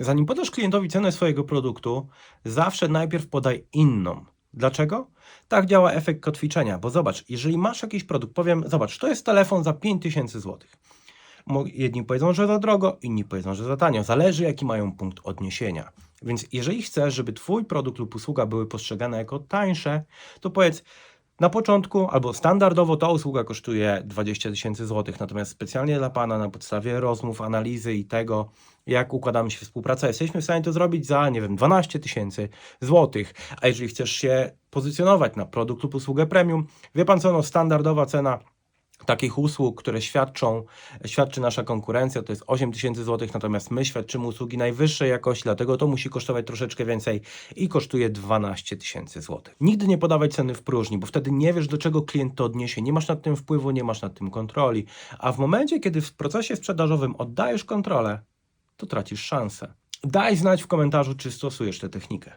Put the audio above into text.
Zanim podasz klientowi cenę swojego produktu, zawsze najpierw podaj inną. Dlaczego? Tak działa efekt kotwiczenia, bo zobacz, jeżeli masz jakiś produkt, powiem, zobacz, to jest telefon za 5000 zł. Jedni powiedzą, że za drogo, inni powiedzą, że za tanio. Zależy, jaki mają punkt odniesienia. Więc jeżeli chcesz, żeby Twój produkt lub usługa były postrzegane jako tańsze, to powiedz, na początku albo standardowo ta usługa kosztuje 20 tysięcy złotych, natomiast specjalnie dla Pana na podstawie rozmów, analizy i tego, jak układamy się współpracę, jesteśmy w stanie to zrobić za, nie wiem, 12 tysięcy złotych. A jeżeli chcesz się pozycjonować na produkt lub usługę premium, wie Pan co, no standardowa cena takich usług, które świadczą, świadczy nasza konkurencja, to jest 8 tysięcy złotych, natomiast my świadczymy usługi najwyższej jakości, dlatego to musi kosztować troszeczkę więcej i kosztuje 12 tysięcy złotych. Nigdy nie podawaj ceny w próżni, bo wtedy nie wiesz, do czego klient to odniesie, nie masz nad tym wpływu, nie masz nad tym kontroli, a w momencie, kiedy w procesie sprzedażowym oddajesz kontrolę, to tracisz szansę. Daj znać w komentarzu, czy stosujesz tę technikę.